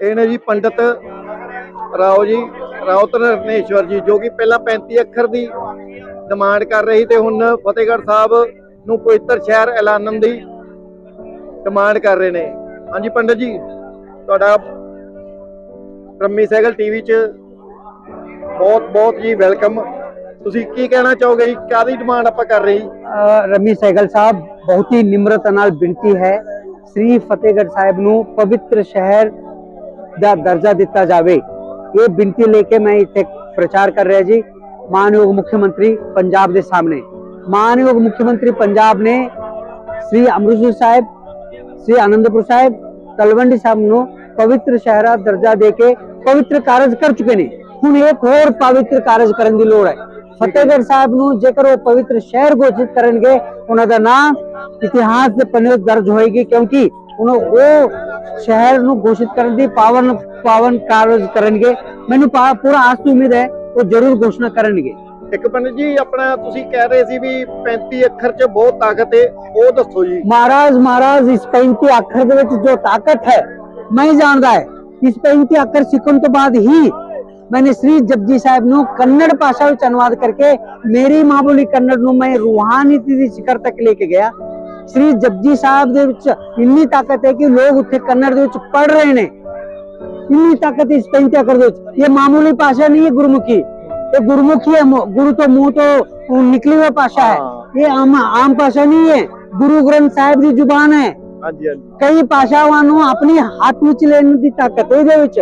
ਇਹ ਨੇ ਜੀ ਪੰਡਿਤ ਰਾਓ ਜੀ ਰਾਉਤ ਰਣੇਸ਼ਵਰ ਜੀ, ਜੋ ਕਿ ਪਹਿਲਾਂ 35 ਅੱਖਰ ਦੀ ਡਿਮਾਂਡ ਕਰ ਰਹੀ ਤੇ ਹੁਣ ਫਤਿਹਗੜ੍ਹ ਸਾਹਿਬ ਨੂੰ ਪਵਿੱਤਰ ਸ਼ਹਿਰ ਐਲਾਨਣ ਦੀ ਡਿਮਾਂਡ ਕਰ ਰਹੇ ਨੇ। ਹਾਂਜੀ ਪੰਡਿਤ ਜੀ, ਤੁਹਾਡਾ ਰੰਮੀ ਸਾਈਕਲ ਟੀਵੀ 'ਚ ਬਹੁਤ ਬਹੁਤ ਜੀ ਵੈਲਕਮ। ਤੁਸੀਂ ਕੀ ਕਹਿਣਾ ਚਾਹੋਗੇ ਜੀ ਕਾਦੀ ਡਿਮਾਂਡ ਆਪਾਂ ਕਰ ਰਹੀ ਰਮੀ ਸਹਿਗਲ ਸਾਹਿਬ, ਬਹੁਤ ਹੀ ਨਿਮਰਤਾ ਨਾਲ ਬੇਨਤੀ ਹੈ, ਸ੍ਰੀ ਫਤਿਹਗੜ੍ਹ ਸਾਹਿਬ ਨੂੰ ਪਵਿੱਤਰ ਸ਼ਹਿਰ ਦਾ ਦਰਜਾ ਦਿੱਤਾ ਜਾਵੇ। ਇਹ ਬੇਨਤੀ ਲੈ ਕੇ ਮੈਂ ਇੱਥੇ ਪ੍ਰਚਾਰ ਕਰ ਰਿਹਾ ਜੀ। ਮਾਨਯੋਗ ਮੁੱਖ ਮੰਤਰੀ ਪੰਜਾਬ ਦੇ ਸਾਹਮਣੇ। ਮਾਨਯੋਗ ਮੁੱਖ ਮੰਤਰੀ ਪੰਜਾਬ ਨੇ ਸ੍ਰੀ ਅੰਮ੍ਰਿਤਸਰ ਸਾਹਿਬ, ਸ੍ਰੀ ਆਨੰਦਪੁਰ ਸਾਹਿਬ, ਤਲਵੰਡੀ ਸਾਹਿਬ ਨੂੰ ਪਵਿੱਤਰ ਸ਼ਹਿਰ ਦਰਜਾ ਦੇ ਕੇ ਪਵਿੱਤਰ ਕਾਰਜ ਕਰ ਚੁੱਕੇ ਨੇ। ਹੁਣ ਇੱਕ ਹੋਰ ਪਵਿੱਤਰ ਕਾਰਜ ਕਰਨ ਦੀ ਲੋੜ ਹੈ। ਫਤਿਹਗੜ੍ਹ ਸਾਹਿਬ ਨੂੰ ਜੇਕਰ ਉਹ ਪਵਿੱਤਰ ਸ਼ਹਿਰ ਘੋਸ਼ਿਤ ਕਰਨਗੇ, ਉਹਨਾਂ ਦਾ ਨਾਮ ਇਤਿਹਾਸ ਦੇ ਪੰਨੇ ਦਰਜ ਹੋਏਗੀ ਕਿਉਂਕਿ ਉਹਨਾਂ ਉਹ ਸ਼ਹਿਰ ਨੂੰ ਘੋਸ਼ਿਤ ਕਰਨ ਦੀ ਪਾਵਨ ਪਾਵਨ ਕਾਰਜ ਕਰਨਗੇ। ਮੈਨੂੰ ਪੂਰਾ ਆਸ ਤੋਂ ਉਮੀਦ ਹੈ ਉਹ ਜ਼ਰੂਰ ਘੋਸ਼ਣਾ ਕਰਨਗੇ। ਇੱਕ ਪੰਡਿਤ ਜੀ ਆਪਣਾ ਤੁਸੀਂ ਕਹਿ ਰਹੇ ਸੀ ਵੀ 35 ਅੱਖਰ 'ਚ ਬਹੁਤ ਤਾਕਤ ਹੈ ਉਹ ਦੱਸੋ ਜੀ। ਮਹਾਰਾਜ ਮਹਾਰਾਜ ਇਸ 35 ਅੱਖਰ ਦੇ ਵਿੱਚ ਜੋ ਤਾਕਤ ਹੈ ਮੈਂ ਜਾਣਦਾ ਹੈ। ਇਸ 35 ਅੱਖਰ ਸਿੱਖਣ ਤੋਂ ਬਾਅਦ ਹੀ ਮੈਨੇ ਸ੍ਰੀ ਜਪਜੀ ਸਾਹਿਬ ਨੂੰ ਕੰਨੜ ਭਾਸ਼ਾ ਵਿੱਚ ਅਨੁਵਾਦ ਕਰਕੇ ਮੇਰੀ ਮਾਂ ਬੋਲੀ ਕੰਨੜ ਨੂੰ ਮੈਂ ਰੂਹਾਨੀ ਦੀ ਸਿਖਰ ਤੱਕ ਲੈ ਕੇ ਗਿਆ। ਸ੍ਰੀ ਜਪਜੀ ਸਾਹਿਬ ਦੇ ਵਿੱਚ ਇੰਨੀ ਤਾਕਤ ਹੈ ਕਿ ਲੋਕ ਉੱਥੇ ਕੰਨੜ ਦੇ ਵਿੱਚ ਪੜ ਰਹੇ ਨੇ। ਇੰਨੀ ਤਾਕਤ ਇਸ ਪੈਂਟਿਆਕਰ ਦੇ ਵਿੱਚ। ਇਹ ਮਾਮੂਲੀ ਭਾਸ਼ਾ ਨਹੀਂ ਹੈ ਗੁਰਮੁਖੀ। ਇਹ ਗੁਰਮੁਖੀ ਹੈ ਗੁਰੂ ਤੋਂ ਮੂੰਹ ਤੋਂ ਨਿਕਲੀ ਹੋਈ ਭਾਸ਼ਾ ਹੈ। ਇਹ ਆਮ ਆਮ ਭਾਸ਼ਾ ਨਹੀਂ ਹੈ। ਗੁਰੂ ਗ੍ਰੰਥ ਸਾਹਿਬ ਦੀ ਜ਼ੁਬਾਨ ਹੈ। ਕਈ ਭਾਸ਼ਾਵਾਂ ਨੂੰ ਆਪਣੀ ਹੱਥ ਵਿੱਚ ਲੈਣ ਦੀ ਤਾਕਤ ਇਹਦੇ ਵਿੱਚ।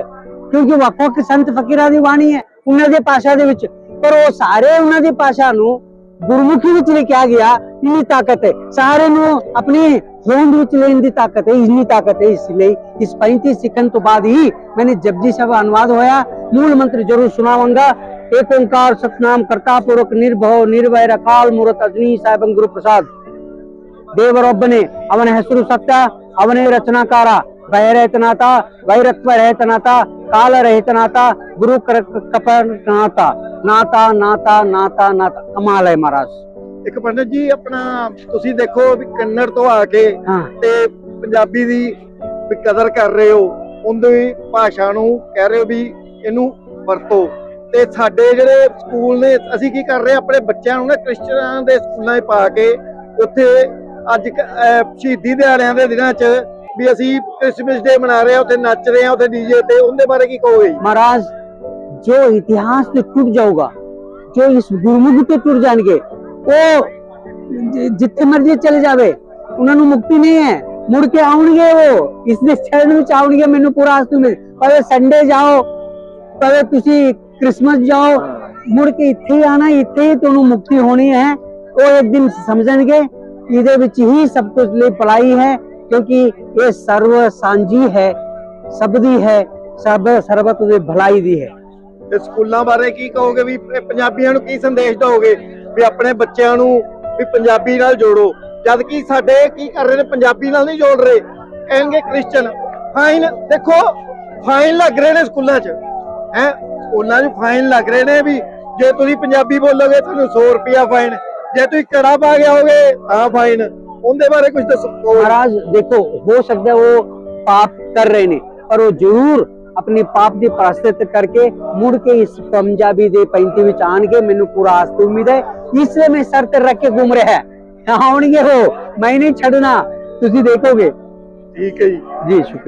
ਕਿਉਂਕਿ ਵੱਖ-ਵੱਖ ਸੰਤ ਫਕੀਰਾਂ ਦੀ ਬਾਣੀ ਹੈ ਉਹਨਾਂ ਦੇ ਭਾਸ਼ਾ ਦੇ ਵਿੱਚ। ਪਰ ਉਹ ਸਾਰੇ ਉਹਨਾਂ ਦੀ ਭਾਸ਼ਾ ਨੂੰ ਗੁਰਮੁਖੀ ਵਿੱਚ ਲਿਖਿਆ ਗਿਆ, ਇੰਨੀ ਤਾਕਤ ਹੈ। ਸਾਰੇ ਨੂੰ ਆਪਣੀ ਹੋਂਦ ਵਿੱਚ ਲੈਣ ਦੀ ਤਾਕਤ ਹੈ, ਇੰਨੀ ਤਾਕਤ ਹੈ ਇਸ ਲਈ। ਇਸ 35 ਸਿੱਖਣ ਤੋਂ ਬਾਅਦ ਹੀ ਮੈਨੇ ਜਪਜੀ ਸਾਹਿਬ ਅਨੁਵਾਦ ਹੋਇਆ। ਮੂਲ ਮੰਤਰ ਜ਼ਰੂਰ ਸੁਣਾਵਾਂਗਾ। ਏਕ ਓੰਕਾਰ ਸਤਨਾਮ ਕਰਤਾ ਪੁਰਖ ನಿರ್ಭਉ ನಿರ್ವೈರ ಕಾಲ್ ಮೂರತ ಅಗ್ನಿ ಸಾಹೇಬನ್ ಗುರು ಪ್ರಸಾದ್ ದೇವರೊಬ್ಬನೇ ಅವನ ಹೆಸರು ಸತ್ಯ ಅವನೇ ರಚನಾಕಾರ ಭಯರಹಿತನಾಥ ವೈರತ್ವ ರಹಿತನಾಥ కాల రహితనాథ గురు కపనాథ నాథ నాథ నాథ నాథ ਕਮਾਲ ਹੈ ਮਹਾਰਾਜ। ਇੱਕ ਪੰਡਤ ਜੀ ਆਪਣਾ ਤੁਸੀਂ ਦੇਖੋ ਵੀ ਕੰਨੜ ਤੋਂ ਆ ਕੇ ਤੇ ਪੰਜਾਬੀ ਦੀ ਵੀ ਕਦਰ ਕਰ ਰਹੇ ਹੋ ਉਹਦੀ ਭਾਸ਼ਾ ਨੂੰ ਕਹਿ ਰਹੇ ਹੋ ਵੀ ਇਹਨੂੰ ਵਰਤੋ। ਤੇ ਸਾਡੇ ਜਿਹੜੇ ਸਕੂਲ ਨੇ ਅਸੀਂ ਕੀ ਕਰ ਰਹੇ ਆਪਣੇ ਬੱਚਿਆਂ ਨੂੰ ਨਾ ਕ੍ਰਿਸਚਨਾਂ ਦੇ ਸਕੂਲਾਂ 'ਚ ਪਾ ਕੇ ਉੱਥੇ ਅੱਜ ਸ਼ਹੀਦੀ ਦਿਹਾੜਿਆਂ ਦੇ ਦਿਨਾਂ 'ਚ ਵੀ ਅਸੀਂ ਕ੍ਰਿਸਮਸ ਡੇ ਮਨਾ ਰਹੇ ਹਾਂ ਉੱਥੇ ਨੱਚ ਰਹੇ ਹਾਂ ਉੱਥੇ ਡੀਜੇ ਤੇ ਉਹਦੇ ਬਾਰੇ ਕੀ ਕਹੋਗੇ ਜੀ? महाराज जो इतिहास से टूट जाऊगा जो इस गुरमुख ਤੋਂ ਟੁੱਟ ਜਾਣਗੇ ਉਹ ਜਿ- ਜਿੱਥੇ ਮਰਜ਼ੀ ਚਲੇ ਜਾਵੇ ਉਹਨਾਂ ਨੂੰ ਮੁਕਤੀ ਨਹੀਂ ਹੈ ਮੁੜ ਕੇ ਆਉਣਗੇ ਉਹ ਇਸ ਦੇ ਸ਼ਰਨ ਵਿੱਚ ਆਉਣਗੇ ਮੈਨੂੰ ਪੂਰਾ ਆਸ ਮਿਲ ਭਾਵੇਂ ਸੰਡੇ ਜਾਓ ਭਾਵੇਂ ਤੁਸੀਂ ਕ੍ਰਿਸਮਸ ਜਾਓ ਮੁੜ ਕੇ ਇੱਥੇ ਹੀ ਆਣਾ ਇੱਥੇ ਹੀ ਤੁਹਾਨੂੰ ਮੁਕਤੀ ਹੋਣੀ ਹੈ ਉਹ ਇੱਕ ਦਿਨ ਸਮਝਣਗੇ ਇਹਦੇ ਵਿੱਚ ਹੀ ਸਭ ਕੁਝ ਲਈ ਭਲਾਈ ਹੈ ਕਿਉਂਕਿ ਇਹ ਸਰਵ ਸਾਂਝੀ ਹੈ ਸਭ ਦੀ ਹੈ, ਸਭ ਸਰਬਤ ਦੇ ਭਲਾਈ ਦੀ ਹੈ। ਤੇ ਸਕੂਲਾਂ ਬਾਰੇ ਕੀ ਕਹੋਗੇ ਵੀ ਪੰਜਾਬੀਆਂ ਨੂੰ ਕੀ ਸੰਦੇਸ਼ ਦਿਓਗੇ ਵੀ ਆਪਣੇ ਬੱਚਿਆਂ ਨੂੰ ਵੀ ਪੰਜਾਬੀ ਨਾਲ ਜੋੜੋ? ਜਦ ਕਿ ਸਾਡੇ ਕੀ ਕਰ ਰਹੇ ਨੇ, ਪੰਜਾਬੀ ਨਾਲ ਨਹੀਂ ਜੋੜ ਰਹੇ। ਕਹਿਣਗੇ ਕ੍ਰਿਸਚਨ, ਫਾਈਨ, ਦੇਖੋ, ਫਾਈਨ ਲੱਗ ਰਹੇ ਨੇ ਸਕੂਲਾਂ 'ਚ। ਹੈ, ਸਕੂਲਾਂ 'ਚ ਫਾਈਨ ਲੱਗ ਰਹੇ ਨੇ ਵੀ ਜੇ ਤੁਸੀਂ ਪੰਜਾਬੀ ਬੋਲੋਗੇ, ਤੁਹਾਨੂੰ 100 ਰੁਪਿਆ ਫਾਈਨ। ਜੇ ਤੁਸੀਂ ਕੜਾ ਪਾ ਕੇ ਆਓਗੇ, ਤਾਂ ਫਾਈਨ। ਉਹਦੇ ਬਾਰੇ ਕੁਝ ਦੱਸੋ। ਮਹਾਰਾਜ ਦੇਖੋ ਹੋ ਸਕਦਾ ਉਹ ਪਾਪ ਕਰ ਰਹੇ ਨੇ ਪਰ ਉਹ ਜ਼ਰੂਰ ਆਪਣੀ ਪਾਪ ਦੀ ਪ੍ਰਾਸ਼ਚਿਤ ਕਰਕੇ ਮੁੜ ਕੇ ਇਸ ਪੰਜਾਬੀ ਦੇ 35 ਵਿੱਚ ਆਣਗੇ। ਮੈਨੂੰ ਪੂਰਾ ਆਸਤ ਉਮੀਦ ਹੈ। ਇਸ ਲਈ ਮੈਂ ਸਰ ਤੇ ਰੱਖ ਕੇ ਘੁੰਮ ਰਿਹਾ ਹੋਣਗੇ ਹੋ ਮੈਂ ਨਹੀਂ ਛੱਡਣਾ। ਤੁਸੀਂ ਦੇਖੋਗੇ। ਠੀਕ ਹੈ ਜੀ। ਜੀ ਸ਼ੁਕਰੀਆ।